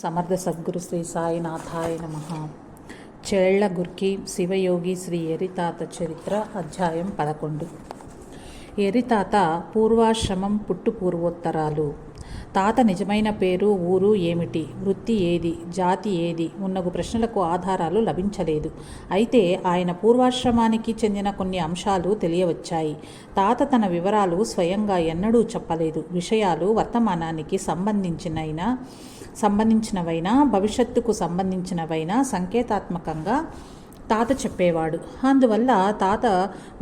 సమర్థ సద్గురు శ్రీ సాయినాథాయ నమ. చేళ్ళ గుర్కి శివయోగి శ్రీ ఎరితాత చరిత్ర అధ్యాయం పదకొండు. ఎరితాత పూర్వాశ్రమం పుట్టు పూర్వోత్తరాలు తాత నిజమైన పేరు ఊరు ఏమిటి వృత్తి ఏది జాతి ఏది ఉన్నగు ప్రశ్నలకు ఆధారాలు లభించలేదు. అయితే ఆయన పూర్వాశ్రమానికి చెందిన కొన్ని అంశాలు తెలియవచ్చాయి. తాత తన వివరాలు స్వయంగా ఎన్నడూ చెప్పలేదు. విషయాలు వర్తమానానికి సంబంధించినైనా సంబంధించినవైనా భవిష్యత్తుకు సంబంధించినవైనా సంకేతాత్మకంగా తాత చెప్పేవాడు. అందువల్ల తాత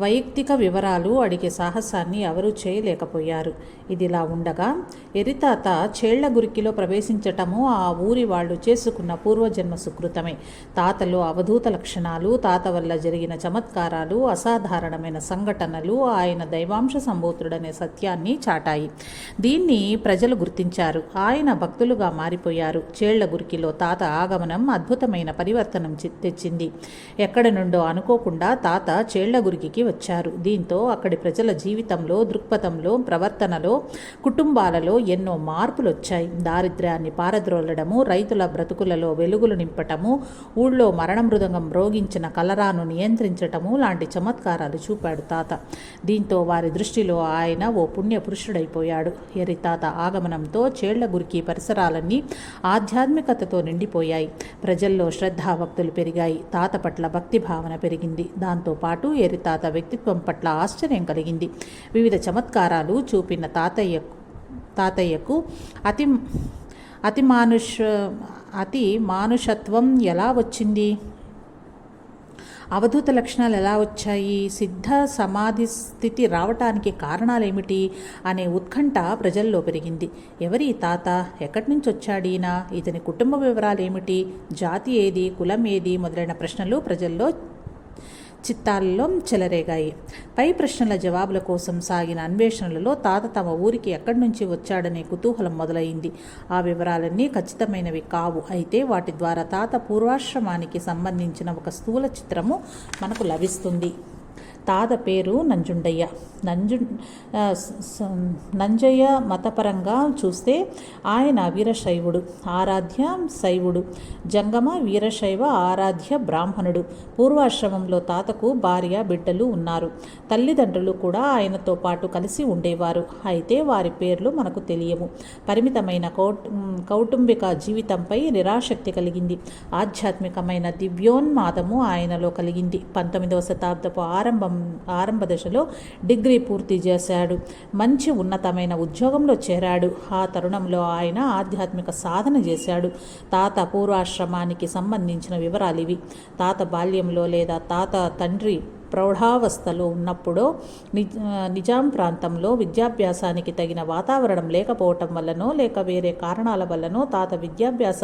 వైయక్తిక వివరాలు అడిగే సాహసాన్ని ఎవరూ చేయలేకపోయారు. ఇదిలా ఉండగా ఎరితాత చేళ్ళ గురికిలో ప్రవేశించటము ఆ ఊరి వాళ్ళు చేసుకున్న పూర్వజన్మ సుకృతమే. తాతలో అవధూత లక్షణాలు తాత వల్ల జరిగిన చమత్కారాలు అసాధారణమైన సంఘటనలు ఆయన దైవాంశ సంభూతుడనే సత్యాన్ని చాటాయి. దీన్ని ప్రజలు గుర్తించారు. ఆయన భక్తులుగా మారిపోయారు. చేళ్ళ గురికిలో తాత ఆగమనం అద్భుతమైన పరివర్తనం తెచ్చింది. ఎక్కడ నుండో అనుకోకుండా తాత చేళ్ళ గురికి వచ్చారు. దీంతో అక్కడి ప్రజల జీవితంలో దృక్పథంలో ప్రవర్తనలో కుటుంబాలలో ఎన్నో మార్పులు వచ్చాయి దారిద్ర్యాన్ని పారద్రోలడము రైతుల బ్రతుకులలో వెలుగులు నింపటము ఊళ్ళో మరణ మృదంగం రోగించిన కలరాను నియంత్రించటము లాంటి చమత్కారాలు చూపాడు తాత. దీంతో వారి దృష్టిలో ఆయన ఓ పుణ్య పురుషుడైపోయాడు. ఎరి తాత ఆగమనంతో చేళ్ళ గురికి పరిసరాలన్నీ ఆధ్యాత్మికతతో నిండిపోయాయి. ప్రజల్లో శ్రద్ధాభక్తులు పెరిగాయి. తాత పట్ల భక్తి భావన పెరిగింది. దాంతోపాటు ఎరితాత వ్యక్తిత్వం పట్ల ఆశ్చర్యం కలిగింది. వివిధ చమత్కారాలు చూపిన తాత తాతయ్యకు తాతయ్యకు అతి అతి మానుష అతి మానుషత్వం ఎలా వచ్చింది? అవధూత లక్షణాలు ఎలా వచ్చాయి? సిద్ధ సమాధి స్థితి రావటానికి కారణాలేమిటి? అనే ఉత్కంఠ ప్రజల్లో పెరిగింది. ఎవరి తాత? ఎక్కడి నుంచి వచ్చాడీనా ఇతని కుటుంబ వివరాలు ఏమిటి జాతి ఏది? కులం ఏది? మొదలైన ప్రశ్నలు ప్రజల్లో చిత్తాలలో చెలరేగాయి. పై ప్రశ్నల జవాబుల కోసం సాగిన అన్వేషణలలో తాత తమ ఊరికి ఎక్కడి నుంచి వచ్చాడనే కుతూహలం మొదలైంది. ఆ వివరాలన్నీ ఖచ్చితమైనవి కావు. అయితే వాటి ద్వారా తాత పూర్వాశ్రమానికి సంబంధించిన ఒక స్థూల చిత్రము మనకు లభిస్తుంది. తాత పేరు నంజుండయ్య. నంజు నంజయ్య మతపరంగా చూస్తే ఆయన వీరశైవుడు ఆరాధ్య శైవుడు. జంగమ వీరశైవ ఆరాధ్య బ్రాహ్మణుడు. పూర్వాశ్రమంలో తాతకు భార్య బిడ్డలు ఉన్నారు. తల్లిదండ్రులు కూడా ఆయనతో పాటు కలిసి ఉండేవారు. అయితే వారి పేర్లు మనకు తెలియవు. పరిమితమైన కౌటుంబిక జీవితంపై నిరాశక్తి కలిగింది. ఆధ్యాత్మికమైన దివ్యోన్మాదము ఆయనలో కలిగింది. పంతొమ్మిదవ శతాబ్దపు ఆరంభం ఆరంభ దశలో డిగ్రీ పూర్తి చేశాడు. మంచి ఉన్నతమైన ఉద్యోగంలో చేరాడు. ఆ తరుణంలో ఆయన ఆధ్యాత్మిక సాధన చేశాడు. తాత పూర్వాశ్రమానికి సంబంధించిన వివరాలు ఇవి తాత బాల్యంలో లేదా తాత తండ్రి ప్రౌఢావస్థలో ఉన్నప్పుడో నిజ నిజాం ప్రాంతంలో విద్యాభ్యాసానికి తగిన వాతావరణం లేకపోవటం వల్లనో లేక వేరే కారణాల వల్లనో తాత విద్యాభ్యాస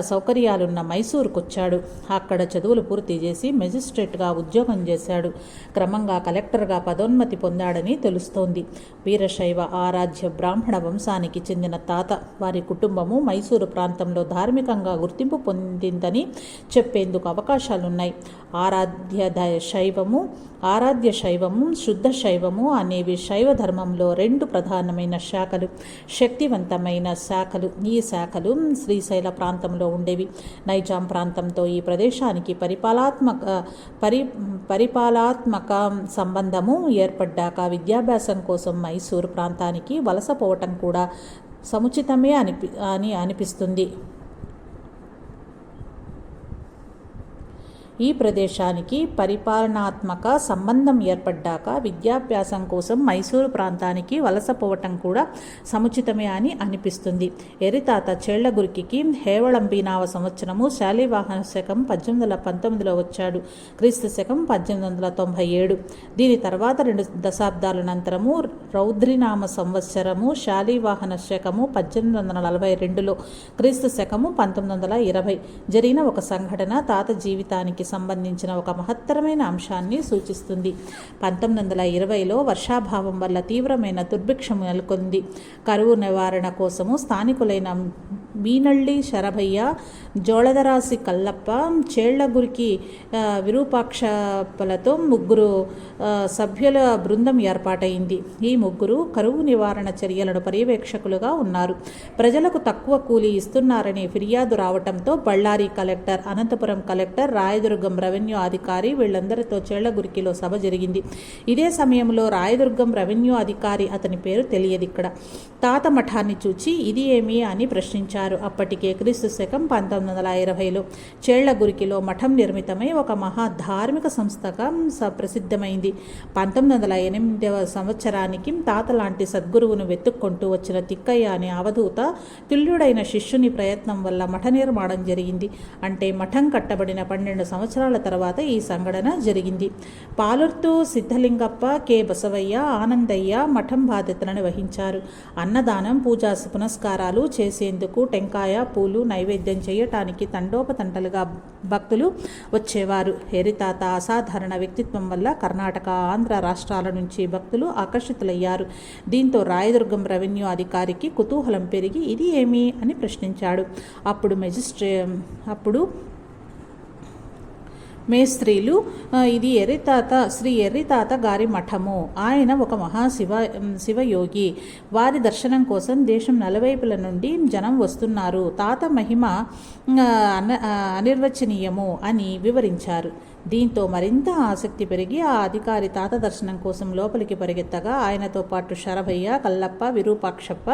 సౌకర్యాలున్న మైసూరుకు వచ్చాడు అక్కడ చదువులు పూర్తి చేసి మెజిస్ట్రేట్గా ఉద్యోగం చేశాడు. క్రమంగా కలెక్టర్గా పదోన్నతి పొందాడని తెలుస్తోంది. వీరశైవ ఆరాధ్య బ్రాహ్మణ వంశానికి చెందిన తాత వారి కుటుంబము మైసూరు ప్రాంతంలో ధార్మికంగా గుర్తింపు పొందిందని చెప్పేందుకు అవకాశాలున్నాయి. ఆరాధ్య ద- శైవము ఆరాధ్య శైవము శుద్ధ శైవము అనేవి శైవ ధర్మంలో రెండు ప్రధానమైన శాఖలు శక్తివంతమైన శాఖలు. ఈ శాఖలు శ్రీశైల ప్రాంతంలో ఉండేవి. నైజాం ప్రాంతంతో ఈ ప్రదేశానికి పరిపాలాత్మక పరి పరిపాలాత్మక సంబంధము ఏర్పడ్డాక విద్యాభ్యాసం కోసం మైసూరు ప్రాంతానికి వలసపోవటం కూడా సముచితమే అనిపి అని అనిపిస్తుంది. ఈ ప్రదేశానికి పరిపాలనాత్మక సంబంధం ఏర్పడ్డాక విద్యాభ్యాసం కోసం మైసూరు ప్రాంతానికి వలసపోవటం కూడా సముచితమే అని అనిపిస్తుంది. ఎరితాత చేళ్ళగురికి హేవళంబీనావ సంవత్సరము శాలివాహన శకం పద్దెనిమిది వందల పంతొమ్మిదిలో వచ్చాడు. క్రీస్తు శకం పద్దెనిమిది వందల తొంభై ఏడు. దీని తర్వాత రెండు దశాబ్దాల అనంతరము రౌద్రినామ సంవత్సరము శాలివాహన శకము పద్దెనిమిది వందల నలభై రెండులో క్రీస్తు శకము పంతొమ్మిది వందల ఇరవై జరిగిన ఒక సంఘటన తాత జీవితానికి సంబంధించిన ఒక మహత్తరమైన అంశాన్ని సూచిస్తుంది. పంతొమ్మిది వందల ఇరవైలో వర్షాభావం వల్ల తీవ్రమైన దుర్భిక్షం నెలకొంది. కరువు నివారణ కోసము స్థానికులైన మీనళ్ళి శరభయ్య జోళదరాసి కల్లప్ప చేళ్ళగురికి విరూపాక్షలతో ముగ్గురు సభ్యుల బృందం ఏర్పాటైంది. ఈ ముగ్గురు కరువు నివారణ చర్యలను పర్యవేక్షకులుగా ఉన్నారు. ప్రజలకు తక్కువ కూలీ ఇస్తున్నారని ఫిర్యాదు రావటంతో Ballari collector Anantapur collector Rayadurgam revenue అధికారి వీళ్ళందరితో చేళ్ళగురికిలో సభ జరిగింది. ఇదే సమయంలో రాయదుర్గం రెవెన్యూ అధికారి అతని పేరు తెలియదు ఇక్కడ. తాత మఠాన్ని చూచి ఇది ఏమి? అని ప్రశ్నించారు. అప్పటికే క్రీస్తు శకం పంతొమ్మిది వందల ఇరవైలో చేళ్ళగురికిలో మఠం నిర్మితమై ఒక మహా ధార్మిక సంస్థగా స- ప్రసిద్ధమైంది. పంతొమ్మిది వందల ఎనిమిదవ సంవత్సరానికి తాత లాంటి సద్గురువును వెతుక్కుంటూ వచ్చిన తిక్కయ్య అనే అవధూత తుల్యుడైన శిష్యుని ప్రయత్నం వల్ల మఠ నిర్మాణం జరిగింది. అంటే మఠం కట్టబడిన పన్నెండు సంవత్సరాల తర్వాత ఈ సంఘటన జరిగింది. పాలుర్తు సిద్ధలింగప్ప కె. బసవయ్య ఆనందయ్య మఠం బాధ్యతలను వహించారు. అన్నదానం పూజా పునస్కారాలు చేసేందుకు టెంకాయ పూలు నైవేద్యం చేయటానికి తండోపతండలుగా భక్తులు వచ్చేవారు. హెరితాత అసాధారణ వ్యక్తిత్వం వల్ల కర్ణాటక ఆంధ్ర రాష్ట్రాల నుంచి భక్తులు ఆకర్షితులయ్యారు. దీంతో రాయదుర్గం రెవెన్యూ అధికారికి కుతూహలం పెరిగి ఇది ఏమి అని ప్రశ్నించాడు. అప్పుడు మెజిస్ట్రే అప్పుడు మేస్త్రీలు స్త్రీలు ఇది ఎర్రితాత శ్రీ ఎర్రితాత గారి మఠము. ఆయన ఒక మహాశివ శివయోగి. వారి దర్శనం కోసం దేశం నలువైపుల నుండి జనం వస్తున్నారు. తాత మహిమ అన- అనిర్వచనీయము అని వివరించారు. దీంతో మరింత ఆసక్తి పెరిగి ఆ అధికారి తాత దర్శనం కోసం లోపలికి పరిగెత్తగా ఆయనతో పాటు శరభయ్య కల్లప్ప విరూపాక్షప్ప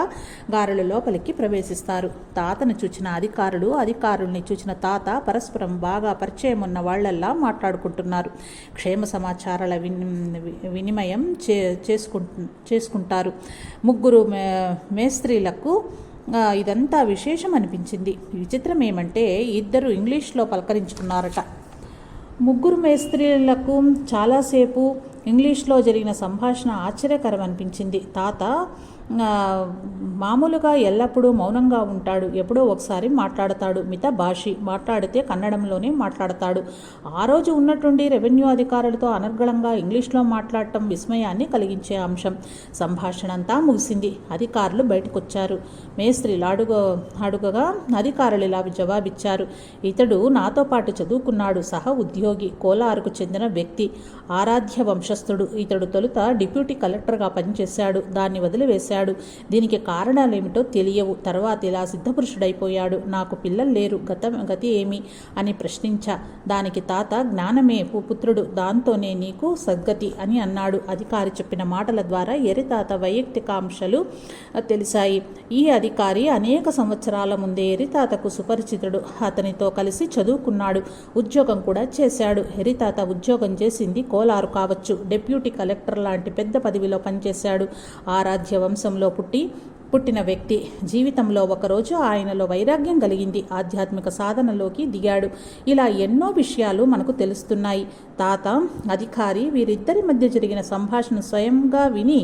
గారులు లోపలికి ప్రవేశిస్తారు. తాతను చూచిన అధికారులు అధికారుల్ని చూచిన తాత పరస్పరం బాగా పరిచయం ఉన్న వాళ్ళల్లా మాట్లాడుకుంటున్నారు. క్షేమ సమాచారాల విని- వినిమయం చే చేసుకుంటు చేసుకుంటారు. ముగ్గురు మే మేస్త్రీలకు ఇదంతా విశేషం అనిపించింది విచిత్రం ఏమంటే ఇద్దరు ఇంగ్లీష్లో పలకరించుకున్నారట. ముగ్గురు మేస్త్రీలకు చాలాసేపు ఇంగ్లీష్లో జరిగిన సంభాషణ ఆశ్చర్యకరం అనిపించింది తాత మామూలుగా ఎల్లప్పుడూ మౌనంగా ఉంటాడు. ఎప్పుడో ఒకసారి మాట్లాడతాడు. మిత భాషి మాట్లాడితే కన్నడంలోనే మాట్లాడతాడు. ఆ రోజు ఉన్నటువంటి రెవెన్యూ అధికారులతో అనర్గళంగా ఇంగ్లీష్లో మాట్లాడటం విస్మయాన్ని కలిగించే అంశం. సంభాషణ అంతా ముగిసింది. అధికారులు బయటకొచ్చారు. మేస్త్రీలు అడుగ అడుగగా అధికారులు ఇలా జవాబిచ్చారు. ఇతడు నాతో పాటు చదువుకున్నాడు. సహ ఉద్యోగి కోలారుకు చెందిన వ్యక్తి ఆరాధ్య వంశస్థుడు. ఇతడు తొలుత డిప్యూటీ కలెక్టర్గా పనిచేశాడు. దాన్ని వదిలివేశాడు. దీనికి కారణాలేమిటో తెలియవు. తర్వాత ఇలా సిద్ధపురుషుడైపోయాడు. నాకు పిల్లలు లేరు. గత గతి ఏమి? అని ప్రశ్నించా. దానికి తాత జ్ఞానమే పుత్రుడు. దాంతోనే నీకు సద్గతి అని అన్నాడు. అధికారి చెప్పిన మాటల ద్వారా ఎరితాత వైయక్తికాంశాలు ఆ, తెలిసాయి ఈ అధికారి అనేక సంవత్సరాల ముందే ఎరితాతకు సుపరిచితుడు. అతనితో కలిసి చదువుకున్నాడు. ఉద్యోగం కూడా చేశాడు. హెరితాత ఉద్యోగం చేసింది కోలారు కావచ్చు. డెప్యూటీ కలెక్టర్ లాంటి పెద్ద పదవిలో పనిచేశాడు. ఆరాధ్య వంశంలో పుట్టి పుట్టిన వ్యక్తి జీవితంలో ఒకరోజు ఆయనలో వైరాగ్యం కలిగింది. ఆధ్యాత్మిక సాధనలోకి దిగాడు. ఇలా ఎన్నో విషయాలు మనకు తెలుస్తున్నాయి. తాత అధికారి వీరిద్దరి మధ్య జరిగిన సంభాషణ స్వయంగా విని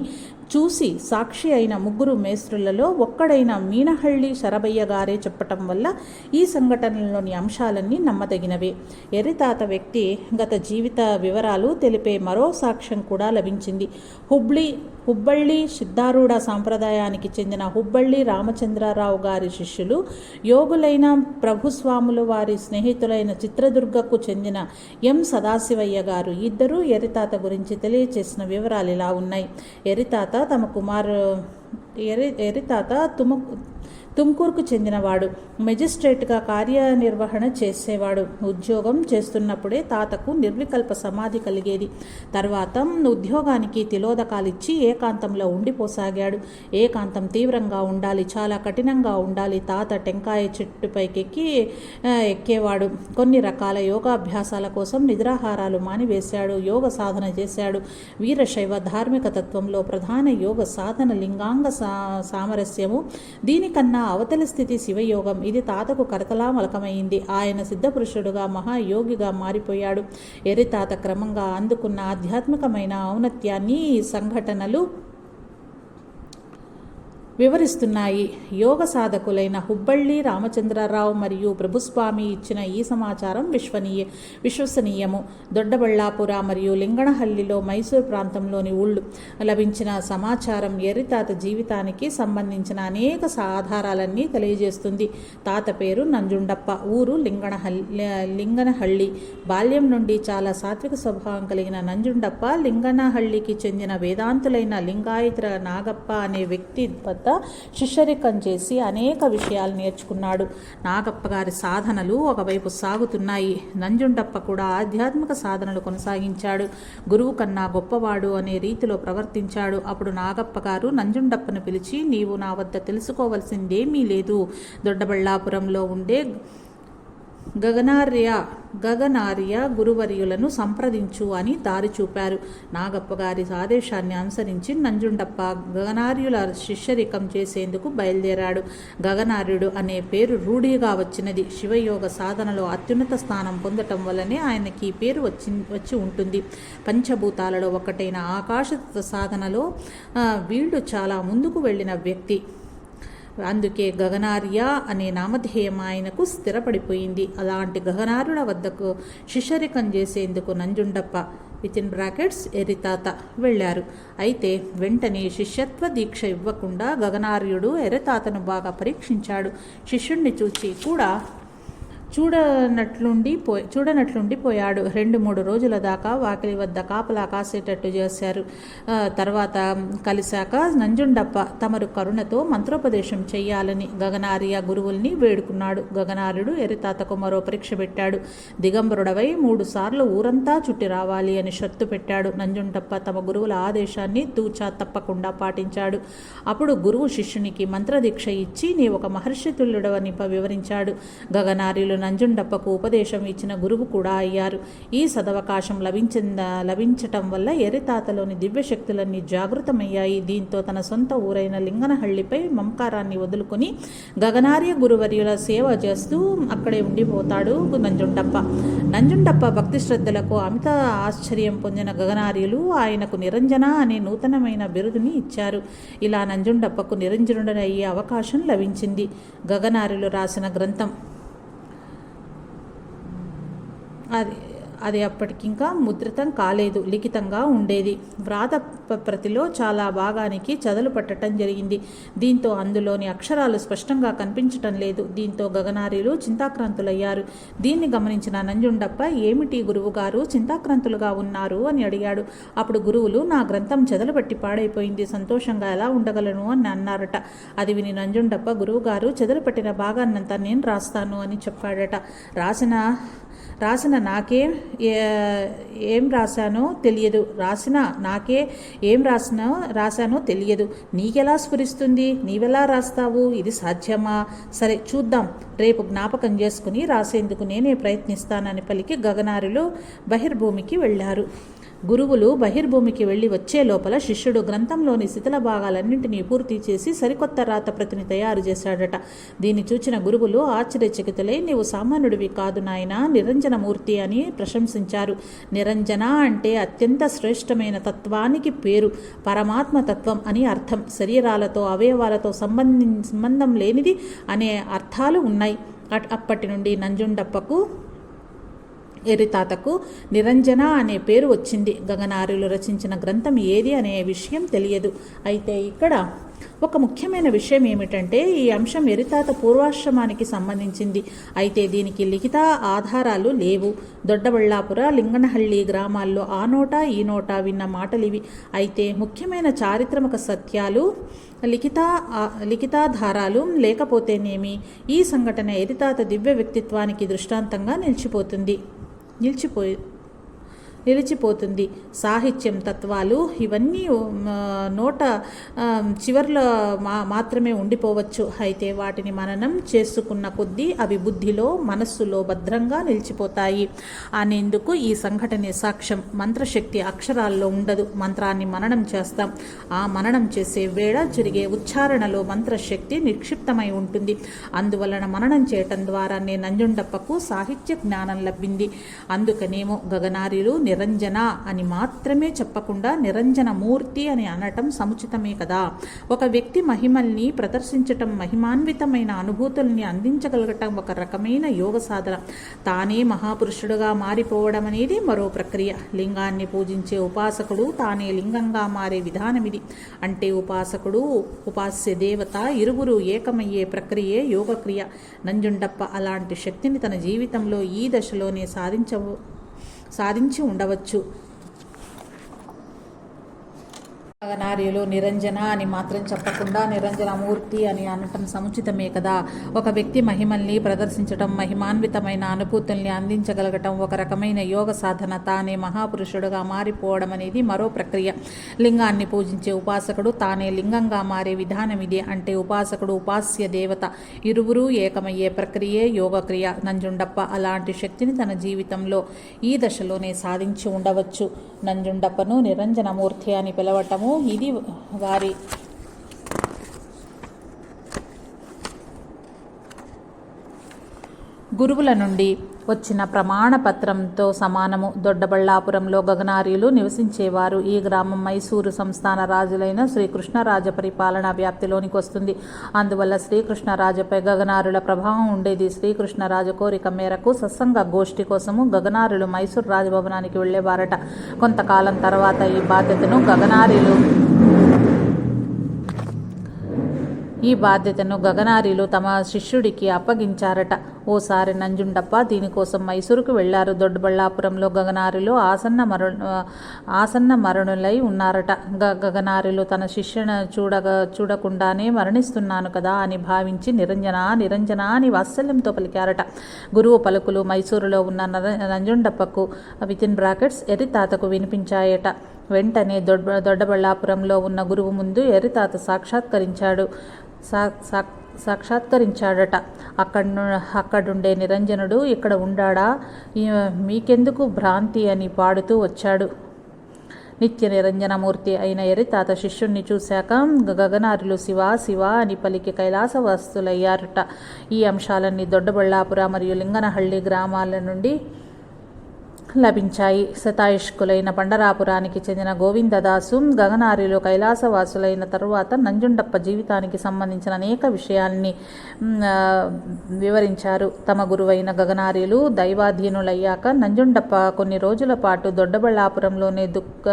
చూసి సాక్షి అయిన ముగ్గురు మేస్త్రులలో ఒక్కడైన మీనహళ్ళి శరభయ్య గారే చెప్పటం వల్ల ఈ సంఘటనలోని అంశాలన్నీ నమ్మదగినవే. ఎరితాత వ్యక్తి గత జీవిత వివరాలు తెలిపే మరో సాక్ష్యం కూడా లభించింది. హుబ్లీ హుబ్బళ్ళి సిద్ధారూఢ సాంప్రదాయానికి చెందిన హుబ్బళ్ళి రామచంద్రారావు గారి శిష్యులు యోగులైన ప్రభుస్వాములు వారి స్నేహితులైన చిత్రదుర్గకు చెందిన ఎం సదాశివయ్య గారు ఇద్దరూ ఎరితాత గురించి తెలియచేసిన వివరాలు ఇలా ఉన్నాయి. ఎరితాత తమ కుమారు ఎరి ఎరితాత తుము తుమ్కూర్కు చెందినవాడు. మెజిస్ట్రేట్గా కార్యనిర్వహణ చేసేవాడు. ఉద్యోగం చేస్తున్నప్పుడే తాతకు నిర్వికల్ప సమాధి కలిగేది. తర్వాత ఉద్యోగానికి తిలోదకాలిచ్చి ఏకాంతంలో ఉండిపోసాగాడు. ఏకాంతం తీవ్రంగా ఉండాలి చాలా కఠినంగా ఉండాలి. తాత టెంకాయ చెట్టుపైకెక్కి ఎక్కి ఎక్కేవాడు. కొన్ని రకాల యోగాభ్యాసాల కోసం నిద్రాహారాలు మానివేశాడు యోగ సాధన చేశాడు. వీరశైవ ధార్మిక తత్వంలో ప్రధాన యోగ సాధన లింగాంగ సా సామరస్యము. దీనికన్నా అవతలి స్థితి శివయోగం. ఇది తాతకు కరతలామలకమైంది ఆయన సిద్ధపురుషుడుగా మహాయోగిగా మారిపోయాడు. ఎరితాత క్రమంగా అందుకున్న ఆధ్యాత్మికమైన ఔన్నత్యాన్ని సంఘటనలు వివరిస్తున్నాయి. యోగ సాధకులైన హుబ్బళ్ళి రామచంద్రరావు మరియు ప్రభుస్వామి ఇచ్చిన ఈ సమాచారం విశ్వనీయ విశ్వసనీయము. దొడ్డబళ్ళాపుర మరియు లింగణహల్లిలో మైసూర్ ప్రాంతంలోని ఊళ్ళు లభించిన సమాచారం ఎర్రితాత జీవితానికి సంబంధించిన అనేక ఆధారాలన్నీ తెలియజేస్తుంది. తాత పేరు నంజుండప్ప. ఊరు లింగణహల్లి. లింగనహళ్ళి బాల్యం నుండి చాలా సాత్విక స్వభావం కలిగిన నంజుండప్ప లింగనహళ్ళికి చెందిన వేదాంతులైన లింగాయత నాగప్ప అనే వ్యక్తి వద్ద శిష్యరికం చేసి అనేక విషయాలు నేర్చుకున్నాడు. నాగప్ప గారి సాధనలు ఒకవైపు సాగుతున్నాయి. నంజుండప్ప కూడా ఆధ్యాత్మిక సాధనలు కొనసాగించాడు. గురువు కన్నా గొప్పవాడు అనే రీతిలో ప్రవర్తించాడు. అప్పుడు నాగప్ప గారు నంజుండప్పను పిలిచి నీవు నా వద్ద తెలుసుకోవలసిందేమీ లేదు. దొడ్డబళ్ళాపురంలో ఉండే గగనార్య గగనార్య గురువర్యులను సంప్రదించు అని దారి చూపారు. నాగప్ప గారి ఆదేశాన్ని అనుసరించి నంజుండప్ప గగనార్యుల శిష్యరికం చేసేందుకు బయలుదేరాడు. గగనార్యుడు అనే పేరు రూఢిగా వచ్చినది. శివయోగ సాధనలో అత్యున్నత స్థానం పొందటం వల్లనే ఆయనకి ఈ పేరు వచ్చి వచ్చి ఉంటుంది. పంచభూతాలలో ఒకటైన ఆకాశ సాధనలో వీళ్ళు చాలా ముందుకు వెళ్ళిన వ్యక్తి. అందుకే గగనార్య అనే నామధేయం ఆయనకు స్థిరపడిపోయింది. అలాంటి గగనారుల వద్దకు శిష్యరికం చేసేందుకు నంజుండప్ప విత్ ఇన్ బ్రాకెట్స్ ఎరితాత వెళ్ళారు. అయితే వెంటనే శిష్యత్వ దీక్ష ఇవ్వకుండా గగనార్యుడు ఎరతాతను బాగా పరీక్షించాడు. శిష్యుణ్ణి చూచి కూడా చూడనట్లుండి పో చూడనట్లుండి పోయాడు. రెండు మూడు రోజుల దాకా వాకిలి వద్ద కాపలా కాసేటట్టు చేశారు. తర్వాత కలిశాక నంజుండప్ప తమరు కరుణతో మంత్రోపదేశం చెయ్యాలని గగనార్య గురువుల్ని వేడుకున్నాడు. గగనార్యుడు ఎరితాతకు మరో పరీక్ష పెట్టాడు. దిగంబరుడవై మూడు సార్లు ఊరంతా చుట్టి రావాలి అని షర్తు పెట్టాడు. నంజుండప్ప తమ గురువుల ఆదేశాన్ని తూచా తప్పకుండా పాటించాడు. అప్పుడు గురువు శిష్యునికి మంత్రదీక్ష ఇచ్చి నీ ఒక మహర్షి తుల్యుడవని వివరించాడు. గగనార్యులు నంజుండప్పకు ఉపదేశం ఇచ్చిన గురువు కూడా అయ్యారు. ఈ సదవకాశం లభించింద లభించటం వల్ల ఎరితాతలోని దివ్యశక్తులన్నీ జాగృతమయ్యాయి. దీంతో తన సొంత ఊరైన లింగనహಳ್ಳಿపై మమకారాన్ని వదులుకొని గగనార్య గురువర్యుల సేవ చేస్తూ అక్కడే ఉండిపోతాడు నంజుండప్ప. నంజుండప్ప భక్తి శ్రద్ధలకు అమిత ఆశ్చర్యం పొందిన గగనార్యులు ఆయనకు నిరంజన అనే నూతనమైన బిరుదుని ఇచ్చారు. ఇలా నంజుండప్పకు నిరంజనుడనయ్యే అవకాశం లభించింది. గగనార్యులు రాసిన గ్రంథం అది అది అప్పటికింకా ముద్రితం కాలేదు లిఖితంగా ఉండేది. వ్రాత ప్రతిలో చాలా భాగానికి చదలు పట్టడం జరిగింది. దీంతో అందులోని అక్షరాలు స్పష్టంగా కనిపించటం లేదు. దీంతో గగనారీలు చింతాక్రాంతులయ్యారు. దీన్ని గమనించిన నంజుండప్ప ఏమిటి గురువుగారు చింతాక్రాంతులుగా ఉన్నారు? అని అడిగాడు. అప్పుడు గురువులు నా గ్రంథం చెదలుపట్టి పాడైపోయింది. సంతోషంగా ఎలా ఉండగలను? అని అన్నారట. అది విని నంజుండప్ప గురువుగారు చెదలుపట్టిన భాగాన్నంతా నేను రాస్తాను అని చెప్పాడట. రాసిన రాసిన నాకే ఏం రాశానో తెలియదు. రాసిన నాకే ఏం రాసినా రాశానో తెలియదు. నీకెలా స్ఫురిస్తుంది? నీవెలా రాస్తావు? ఇది సాధ్యమా? సరే చూద్దాం. రేపు జ్ఞాపకం చేసుకుని రాసేందుకు నేనే ప్రయత్నిస్తానని పలికి గగనారులు బహిర్భూమికి వెళ్ళారు. గురువులు బహిర్భూమికి వెళ్ళి వచ్చే లోపల శిష్యుడు గ్రంథంలోని శిథిల భాగాలన్నింటినీ పూర్తి చేసి సరికొత్త రాత ప్రతిని తయారు చేశాడట. దీన్ని చూచిన గురువులు ఆశ్చర్యచకితులై నీవు సామాన్యుడివి కాదు నాయన నిరంజనమూర్తి అని ప్రశంసించారు. నిరంజన అంటే అత్యంత శ్రేష్టమైన తత్వానికి పేరు పరమాత్మ తత్వం అని అర్థం. శరీరాలతో అవయవాలతో సంబంధి సంబంధం లేనిది అనే అర్థాలు ఉన్నాయి. అట్- అప్పటి నుండి నంజుండప్పకు ఎరితాతకు నిరంజన అనే పేరు వచ్చింది. గగనార్యులు రచించిన గ్రంథం ఏది అనే విషయం తెలియదు. అయితే ఇక్కడ ఒక ముఖ్యమైన విషయం ఏమిటంటే ఈ అంశం ఎరితాత పూర్వాశ్రమానికి సంబంధించింది. అయితే దీనికి లిఖిత ఆధారాలు లేవు. దొడ్డబళ్ళాపుర లింగనహಳ್ಳಿ గ్రామాల్లో ఆ నోట ఈ నోట విన్న మాటలివి. అయితే ముఖ్యమైన చారిత్రక సత్యాలు లిఖిత లిఖితాధారాలు లేకపోతేనేమి ఈ సంఘటన ఎరితాత దివ్య వ్యక్తిత్వానికి దృష్టాంతంగా నిలిచిపోతుంది. నిలిచిపోయి నిలిచిపోతుంది. సాహిత్యం తత్వాలు ఇవన్నీ నోట చివర్లో మా మాత్రమే ఉండిపోవచ్చు. అయితే వాటిని మననం చేసుకున్న కొద్దీ అవి బుద్ధిలో మనస్సులో భద్రంగా నిలిచిపోతాయి. అనేందుకు ఈ సంఘటనే సాక్ష్యం. మంత్రశక్తి అక్షరాల్లో ఉండదు. మంత్రాన్ని మననం చేస్తాం. ఆ మననం చేసే వేళ జరిగే ఉచ్చారణలో మంత్రశక్తి నిక్షిప్తమై ఉంటుంది. అందువలన మననం చేయటం ద్వారానే నంజుండప్పకు సాహిత్య జ్ఞానం లభింది. అందుకనేమో గగనార్యులు నిరంజన అని మాత్రమే చెప్పకుండా నిరంజన మూర్తి అని అనటం సముచితమే కదా. ఒక వ్యక్తి మహిమల్ని ప్రదర్శించటం మహిమాన్వితమైన అనుభూతుల్ని అందించగలగటం ఒక రకమైన యోగ సాధన. తానే మహాపురుషుడుగా మారిపోవడం అనేది మరో ప్రక్రియ. లింగాన్ని పూజించే ఉపాసకుడు తానే లింగంగా మారే విధానమిది. అంటే ఉపాసకుడు ఉపాస్య దేవత ఇరువురు ఏకమయ్యే ప్రక్రియే యోగక్రియ. నంజుండప్ప అలాంటి శక్తిని తన జీవితంలో ఈ దశలోనే సాధించ సాధించి ఉండవచ్చు. నార్యులు నిరంజన అని మాత్రం చెప్పకుండా నిరంజన మూర్తి అని అనటం సముచితమే కదా. ఒక వ్యక్తి మహిమల్ని ప్రదర్శించటం మహిమాన్వితమైన అనుభూతుల్ని అందించగలగటం ఒక రకమైన యోగ సాధన. తానే మహాపురుషుడుగా మారిపోవడం అనేది మరో ప్రక్రియ. లింగాన్ని పూజించే ఉపాసకుడు తానే లింగంగా మారే విధానం ఇదే అంటే ఉపాసకుడు ఉపాస్య దేవత. ఇరువురు ఏకమయ్యే ప్రక్రియే యోగక్రియ. నంజుండప్ప అలాంటి శక్తిని తన జీవితంలో ఈ దశలోనే సాధించి ఉండవచ్చు. నంజుండప్పను నిరంజనమూర్తి అని పిలవటము ఇది వారి గురువుల నుండి వచ్చిన ప్రమాణ పత్రంతో సమానము. దొడ్డబళ్ళాపురంలో గగనార్యులు నివసించేవారు. ఈ గ్రామం మైసూరు సంస్థాన రాజులైన శ్రీకృష్ణరాజ పరిపాలన వ్యాప్తిలోనికి వస్తుంది. అందువల్ల శ్రీకృష్ణరాజపై గగనారుల ప్రభావం ఉండేది. శ్రీకృష్ణరాజు కోరిక మేరకు సత్సంగ గోష్ఠి కోసము గగనారులు మైసూరు రాజభవనానికి వెళ్ళేవారట. కొంతకాలం తర్వాత ఈ బాధ్యతను గగనార్యులు ఈ బాధ్యతను గగనారిలు తమ శిష్యుడికి అప్పగించారట. ఓసారి నంజుండప్ప దీనికోసం మైసూరుకు వెళ్ళారు. దొడ్డబళ్ళాపురంలో గగనారిలు ఆసన్న మరు ఆసన్న మరణులై ఉన్నారట. గ గగనారిలు తన శిష్యుని చూడగ చూడకుండానే మరణిస్తున్నాను కదా అని భావించి నిరంజన నిరంజన అని వాత్సల్యంతో పలికారట. గురువు పలుకులు మైసూరులో ఉన్న నర నంజుండప్పకు వితిన్ బ్రాకెట్స్ ఎరితాతకు వినిపించాయట. వెంటనే దొడ్డ దొడ్డబళ్ళాపురంలో ఉన్న గురువు ముందు ఎరితాత సాక్షాత్కరించాడు. సా సా సాక్షాత్కరించాడట. అక్కడ అక్కడుండే నిరంజనుడు ఇక్కడ ఉండాడా? మీకెందుకు భ్రాంతి అని పాడుతూ వచ్చాడు. నిత్య నిరంజనమూర్తి అయిన ఎరితాత శిష్యుణ్ణి చూశాక గగనారులు శివ శివ అని పలికి కైలాసవాస్తులయ్యారట ఈ అంశాలన్నీ దొడ్డబళ్ళాపుర మరియు లింగనహళ్ళి గ్రామాల నుండి లభించాయి. శతాయుష్కులైన పండరాపురానికి చెందిన గోవిందదాసు గగనారిలో కైలాసవాసులైన తరువాత నంజుండప్ప జీవితానికి సంబంధించిన అనేక విషయాల్ని వివరించారు. తమ గురువైన గగనారిలు దైవాధీనులయ్యాక నంజుండప్ప కొన్ని రోజుల పాటు దొడ్డబళ్ళాపురంలోనే దుఃఖ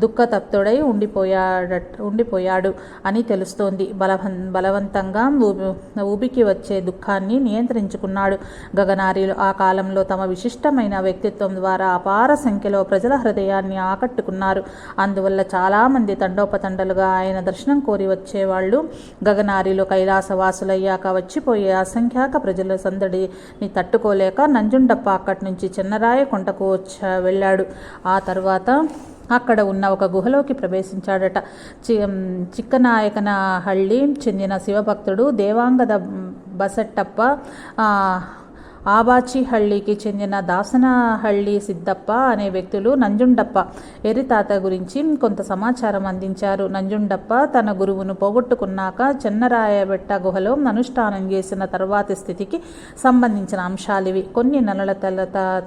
దుఃఖతప్తుడై ఉండిపోయాడ ఉండిపోయాడు అని తెలుస్తోంది. బలవన్ బలవంతంగా ఊబి ఊబికి వచ్చే దుఃఖాన్ని నియంత్రించుకున్నాడు గగనారిలు. ఆ కాలంలో తమ విశిష్టమైన వ్యక్తిత్వం ద్వారా అపార సంఖ్యలో ప్రజల హృదయాన్ని ఆకట్టుకున్నారు. అందువల్ల చాలామంది తండోపతండలుగా ఆయన దర్శనం కోరి వచ్చేవాళ్ళు. గగనారిలో కైలాసవాసులయ్యాక వచ్చిపోయే అసంఖ్యాక ప్రజల సందడిని తట్టుకోలేక నంజుండప్ప అక్కడి నుంచి చిన్నరాయ కొండకు వచ్చా వెళ్ళాడు. ఆ తర్వాత అక్కడ ఉన్న ఒక గుహలోకి ప్రవేశించాడట. చి చిక్కనాయకన హళ్ళి చెందిన శివభక్తుడు దేవాంగద బసట్టప్ప ఆబాచిహళ్ళికి చెందిన దాసనహళ్ళి సిద్దప్ప అనే వ్యక్తులు నంజుండప్ప ఎరితాత గురించి కొంత సమాచారం అందించారు. నంజుండప్ప తన గురువును పోగొట్టుకున్నాక చెన్నరాయబెట్ట గుహలో అనుష్ఠానం చేసిన తర్వాతి స్థితికి సంబంధించిన అంశాలివి. కొన్ని నెలల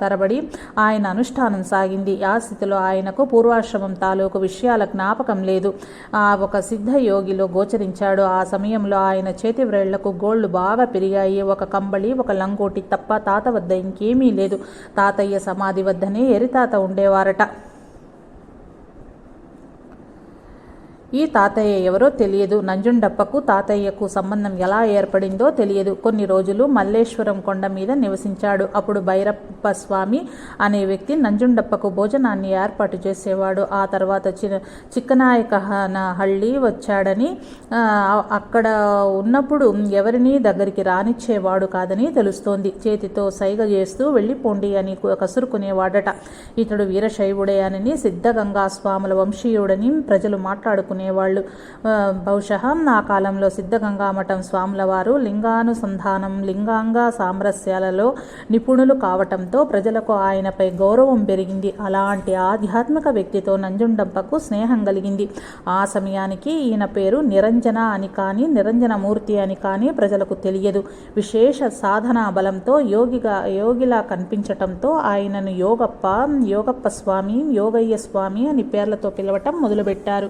తరబడి ఆయన అనుష్ఠానం సాగింది. ఆ స్థితిలో ఆయనకు పూర్వాశ్రమం తాలూకు విషయాల జ్ఞాపకం లేదు. ఆ ఒక సిద్ధ యోగిలో గోచరించాడు. ఆ సమయంలో ఆయన చేతి వ్రేళ్ళకు గోళ్ళు బాగా పెరిగాయి. ఒక కంబళి ఒక లంగోటి తప్ప తాత వద్ద ఇంకేమీ లేదు. తాతయ్య సమాధి వద్దనే ఎరితాత ఉండేవారట. ఈ తాతయ్య ఎవరో తెలియదు. నంజుండప్పకు తాతయ్యకు సంబంధం ఎలా ఏర్పడిందో తెలియదు. కొన్ని రోజులు మల్లేశ్వరం కొండ మీద నివసించాడు. అప్పుడు భైరప్ప స్వామి అనే వ్యక్తి నంజుండప్పకు భోజనాన్ని ఏర్పాటు చేసేవాడు. ఆ తర్వాత చి చిక్కనాయక హళ్ళి వచ్చాడని అక్కడ ఉన్నప్పుడు ఎవరిని దగ్గరికి రానిచ్చేవాడు కాదని తెలుస్తోంది. చేతితో సైగ చేస్తూ వెళ్ళిపోండి అని కసురుకునేవాడట. ఇతడు వీరశైవుడే అని సిద్ధగంగా స్వాముల వంశీయుడని ప్రజలు మాట్లాడుకునే చెప్పుకునేవాళ్ళు బహుశా నా ఆ కాలంలో సిద్ధగంగా మఠం స్వాముల వారు లింగానుసంధానం లింగాంగ సామరస్యాలలో నిపుణులు కావటంతో ప్రజలకు ఆయనపై గౌరవం పెరిగింది. అలాంటి ఆధ్యాత్మిక వ్యక్తితో నంజుండప్పకు స్నేహం కలిగింది. ఆ సమయానికి ఈయన పేరు నిరంజన అని కానీ నిరంజనమూర్తి అని కానీ ప్రజలకు తెలియదు. విశేష సాధనా బలంతో యోగిగా యోగిలా కనిపించటంతో ఆయనను యోగప్ప యోగప్ప స్వామి యోగయ్య స్వామి అని పేర్లతో పిలవటం మొదలుపెట్టారు.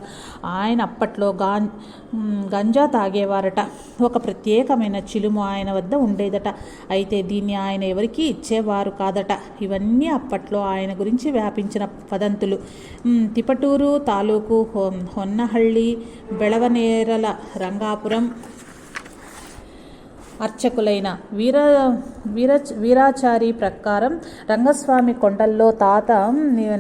ఆయన అప్పట్లో గా గంజా తాగేవారట. ఒక ప్రత్యేకమైన చిలుము ఆయన వద్ద ఉండేదట. అయితే దీన్ని ఆయన ఎవరికీ ఇచ్చేవారు కాదట. ఇవన్నీ అప్పట్లో ఆయన గురించి వ్యాపించిన వదంతులు తిపటూరు తాలూకు హొన్నహళ్ళి బెళవనేరల రంగాపురం అర్చకులైన వీర వీర వీరాచారి ప్రకారం రంగస్వామి కొండల్లో తాత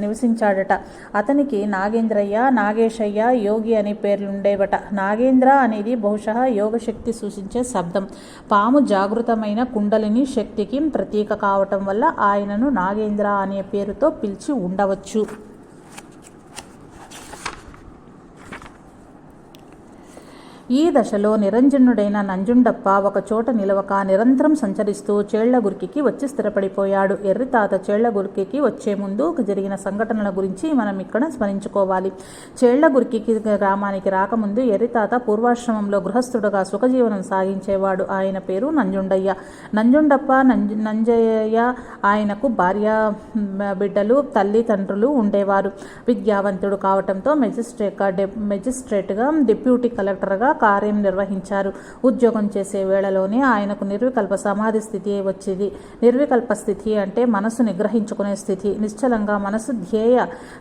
నివసించాడట. అతనికి నాగేంద్రయ్య నాగేశయ్య యోగి అనే పేర్లుండేవట. నాగేంద్ర అనేది బహుశా యోగశక్తి సూచించే శబ్దం. పాము జాగృతమైన కుండలిని శక్తికి ప్రతీక కావటం వల్ల ఆయనను నాగేంద్ర అనే పేరుతో పిలిచి ఉండవచ్చు. ఈ దశలో నిరంజనుడైన నంజుండప్ప ఒక చోట నిలవక నిరంతరం సంచరిస్తూ చేళ్ళగుర్కికి వచ్చి స్థిరపడిపోయాడు. ఎర్రితాత చేళ్ళగుర్కికి వచ్చే ముందు జరిగిన సంఘటనల గురించి మనం ఇక్కడ స్మరించుకోవాలి. చేళ్ళగుర్కికి గ్రామానికి రాకముందు ఎర్రితాత పూర్వాశ్రమంలో గృహస్థుడుగా సుఖజీవనం సాగించేవాడు. ఆయన పేరు నంజుండయ్య. నంజుండప్ప నంజ నంజయ్య ఆయనకు భార్య బిడ్డలు బిడ్డలు తల్లిదండ్రులు ఉండేవారు. విద్యావంతుడు కావటంతో మెజిస్ట్రేట్ మెజిస్ట్రేట్గా డిప్యూటీ కలెక్టర్గా కార్యం నిర్వహించారు. ఉద్యోగం చేసే వేళలోనే ఆయనకు నిర్వికల్ప సమాధి స్థితి వచ్చింది. నిర్వికల్ప స్థితి అంటే మనసు నిగ్రహించుకునే స్థితి. నిశ్చలంగా మనసు ధ్యేయ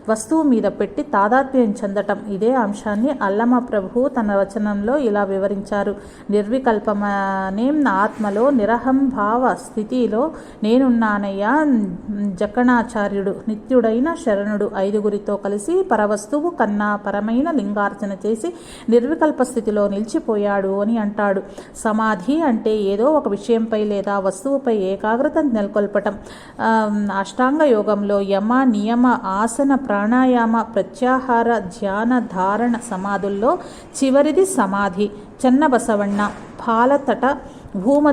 వస్తువు మీద పెట్టి తాదాత్మ్యం చెందటం. ఇదే అంశాన్ని అల్లమ ప్రభు తన వచనంలో ఇలా వివరించారు. నిర్వికల్పమనే ఆత్మలో నిరహంభావ స్థితిలో నేనున్నానయ్యా జకణాచార్యుడు నిత్యుడైన శరణుడు ఐదుగురితో కలిసి పరవస్తువు కన్నా పరమైన లింగార్చన చేసి నిర్వికల్ప స్థితిలో నిలిచిపోయాడు అని అంటాడు. సమాధి అంటే ఏదో ఒక విషయంపై లేదా వస్తువుపై ఏకాగ్రత నెలకొల్పటం. అష్టాంగ యోగంలో యమ నియమ ఆసన ప్రాణాయామ ప్రత్యాహార ధ్యాన ధారణ సమాధుల్లో చివరిది సమాధి. చెన్నబసవಣ್ణ పాలతట భూమ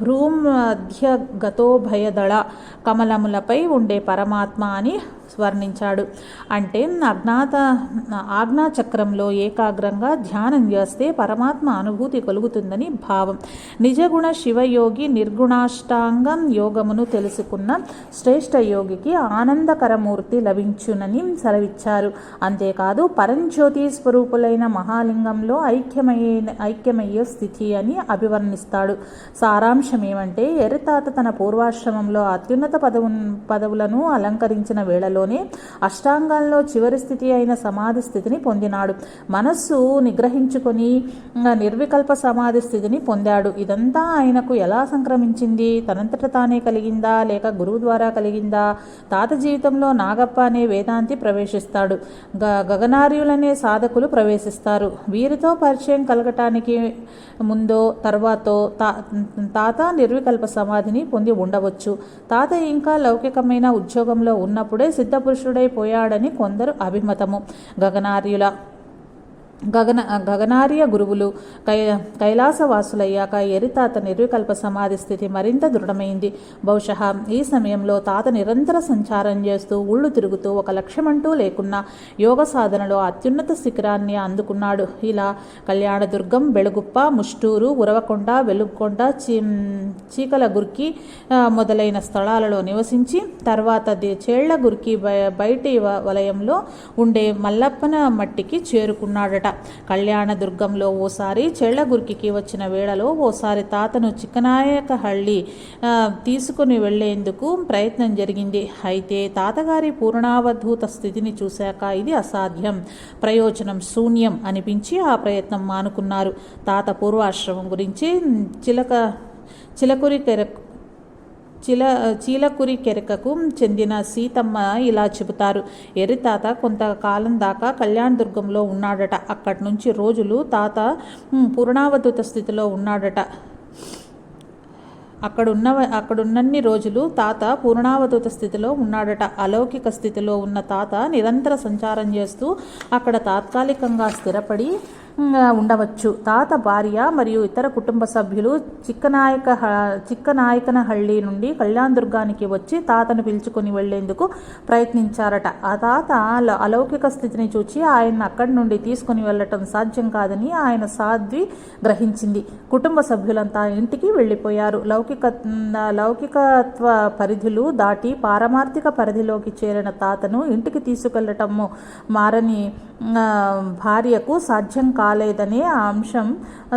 భ్రూమధ్యగతోభయదళ కమలములపై ఉండే పరమాత్మ అని వర్ణించాడు అంటే అజ్ఞాత ఆజ్ఞాచక్రంలో ఏకాగ్రంగా ధ్యానం చేస్తే పరమాత్మ అనుభూతి కలుగుతుందని భావం. నిజగుణ శివయోగి నిర్గుణాష్టాంగం యోగమును తెలుసుకున్న శ్రేష్ఠ యోగికి ఆనందకరమూర్తి లభించునని సెలవిచ్చారు. అంతేకాదు పరంజ్యోతి స్వరూపులైన మహాలింగంలో ఐక్యమయ్యే ఐక్యమయ్యే స్థితి అని అభివర్ణిస్తాడు. సారాంశం ఏమంటే ఎరితాత తన పూర్వాశ్రమంలో అత్యున్నత పదవు పదవులను అలంకరించిన వేళలోనే అష్టాంగాల్లో చివరి స్థితి అయిన సమాధి స్థితిని పొందినాడు. మనస్సు నిగ్రహించుకొని నిర్వికల్ప సమాధి స్థితిని పొందాడు. ఇదంతా ఆయనకు ఎలా సంక్రమించింది? తనంతట తానే కలిగిందా? లేక గురువు ద్వారా కలిగిందా? తాత జీవితంలో నాగప్ప అనే వేదాంతి ప్రవేశిస్తాడు. గ గగనార్యులనే సాధకులు ప్రవేశిస్తారు. వీరితో పరిచయం కలగటానికి ముందో తర్వాతో తా తాత నిర్వికల్ప సమాధిని పొంది ఉండవచ్చు. తాత ఇంకా లౌకికమైన ఉద్యోగంలో ఉన్నప్పుడే సిద్ధపురుషుడైపోయాడని కొందరు అభిమతము. గగనార్యుల గగన గగనార్య గురువులు కై కైలాసవాసులయ్యాక ఎరితాత నిర్వికల్ప సమాధి స్థితి మరింత దృఢమైంది. బహుశः ఈ సమయంలో తాత నిరంతర సంచారం చేస్తూ ఊళ్ళు తిరుగుతూ ఒక లక్ష్యమంటూ లేకున్నా యోగ సాధనలో అత్యున్నత శిఖరాన్ని అందుకున్నాడు. ఇలా కళ్యాణదుర్గం బెళగుప్ప ముష్టూరు ఉరవకొండ వెలుగుకొండ చీ చీకల గుర్కి మొదలైన స్థలాలలో నివసించి తర్వాత చేళ్ళగురికి గుర్కి బయ- బయటి వలయంలో ఉండే మల్లప్పన మట్టికి చేరుకున్నాడట. కళ్యాణదుర్గంలో ఓసారి చెళ్ళగురికి వచ్చిన వేళలో ఓసారి తాతను చిక్కనాయకహళ్ళి తీసుకుని వెళ్ళేందుకు ప్రయత్నం జరిగింది. అయితే తాతగారి పూర్ణావధూత స్థితిని చూశాక ఇది అసాధ్యం. ప్రయోజనం శూన్యం అనిపించి ఆ ప్రయత్నం మానుకున్నారు. తాత పూర్వాశ్రమం గురించి చిలక చిలకురి కెరకు చిల చీలకురి కెరకకు చెందిన సీతమ్మ ఇలా చెబుతారు. ఎర్రితాత కొంతకాలం దాకా కళ్యాణదుర్గంలో ఉన్నాడట. అక్కడి నుంచి రోజులు తాత ఉమ్, పూర్ణావధూత స్థితిలో ఉన్నాడట. అక్కడున్న అక్కడున్నన్ని రోజులు తాత పూర్ణావధూత స్థితిలో ఉన్నాడట. అలౌకిక స్థితిలో ఉన్న తాత నిరంతర సంచారం చేస్తూ అక్కడ తాత్కాలికంగా స్థిరపడి ఉండవచ్చు. తాత భార్య మరియు ఇతర కుటుంబ సభ్యులు చిక్కనాయక హ- నుండి నుండి కళ్యాణదుర్గానికి వచ్చి తాతను పిలుచుకొని వెళ్ళేందుకు ప్రయత్నించారట. ఆ తాత అలౌకిక స్థితిని చూచి ఆయన అక్కడి నుండి తీసుకుని వెళ్ళటం సాధ్యం కాదని ఆయన సాధ్వి గ్రహించింది. కుటుంబ సభ్యులంతా ఇంటికి వెళ్ళిపోయారు. లౌకిక లౌకికత్వ పరిధులు దాటి పారమార్థిక పరిధిలోకి చేరిన తాతను ఇంటికి తీసుకెళ్ళటము మారని భార్యకు సాధ్యం కాలేదనే ఆ అంశం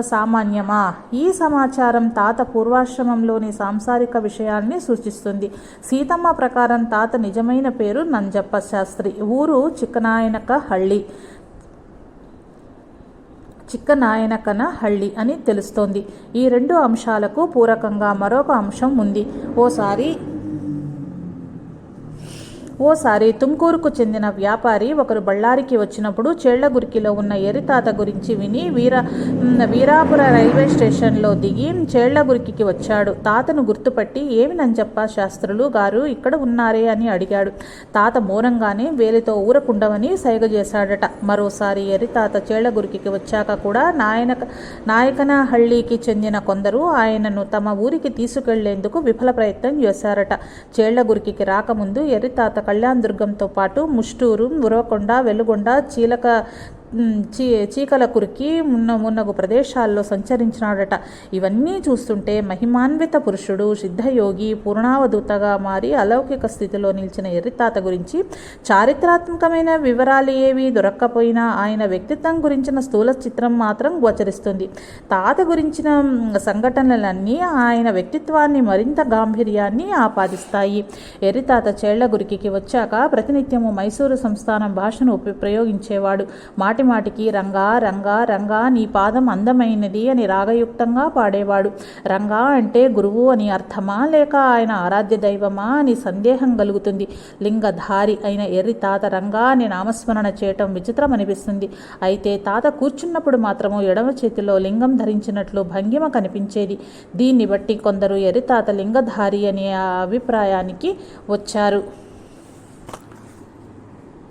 సామాన్యమా? ఈ సమాచారం తాత పూర్వాశ్రమంలోని సాంసారిక విషయాల్ని సూచిస్తుంది. సీతమ్మ ప్రకారం తాత నిజమైన పేరు నంజప్ప శాస్త్రి. ఊరు చిక్కనాయనక హళ్ళి చిక్కనాయనకన హళ్ళి అని తెలుస్తోంది. ఈ రెండు అంశాలకు పూరకంగా మరొక అంశం ఉంది. ఓసారి ఓసారి తుమ్కూరుకు చెందిన వ్యాపారి ఒకరు బళ్ళారికి వచ్చినప్పుడు చేళ్ళగురికిలో ఉన్న ఎరితాత గురించి విని వీర వీరాపుర రైల్వే స్టేషన్లో దిగి చేళ్ళగురికి వచ్చాడు. తాతను గుర్తుపట్టి ఏమి నంజప్ప శాస్త్రులు గారు ఇక్కడ ఉన్నారే అని అడిగాడు. తాత మూలంగానే వేలితో ఊరకుండవని సైగ చేశాడట. మరోసారి ఎరితాత చేళ్ళగురికి వచ్చాక కూడా నాయన నాయకనహళ్ళికి చెందిన కొందరు ఆయనను తమ ఊరికి తీసుకెళ్ళేందుకు విఫల ప్రయత్నం చేశారట. చేళ్ళగురికి రాకముందు ఎరితాత కళ్యాణ్ దుర్గంతో పాటు ముష్టూరు ఉరవకొండ వెలుగొండ చీలక చీ చీకల కురికి మున్న మున్నగు ప్రదేశాల్లో సంచరించినాడట. ఇవన్నీ చూస్తుంటే మహిమాన్విత పురుషుడు సిద్ధయోగి పూర్ణావధూతగా మారి అలౌకిక స్థితిలో నిలిచిన ఎర్రితాత గురించి చారిత్రాత్మకమైన వివరాలు ఏవి దొరక్కపోయినా ఆయన వ్యక్తిత్వం గురించిన స్థూల చిత్రం మాత్రం గోచరిస్తుంది. తాత గురించిన సంఘటనలన్నీ ఆయన వ్యక్తిత్వాన్ని మరింత గాంభీర్యాన్ని ఆపాదిస్తాయి. ఎర్రితాత చేళ్ళ గురికి వచ్చాక ప్రతినిత్యము మైసూరు సంస్థానం భాషను ప్రయోగించేవాడు. మాట మాటికి రంగా రంగా రంగా నీ పాదం అందమైనది అని రాగయుక్తంగా పాడేవాడు. రంగా అంటే గురువు అని అర్థమా లేక ఆయన ఆరాధ్య దైవమా అని సందేహం కలుగుతుంది. లింగధారి అయిన ఎర్రి తాత రంగా అని నామస్మరణ చేయటం విచిత్రం అనిపిస్తుంది అయితే తాత కూర్చున్నప్పుడు మాత్రము ఎడమ చేతిలో లింగం ధరించినట్లు భంగిమ కనిపించేది. దీన్ని బట్టి కొందరు ఎర్రి తాత లింగధారి అనే అభిప్రాయానికి వచ్చారు.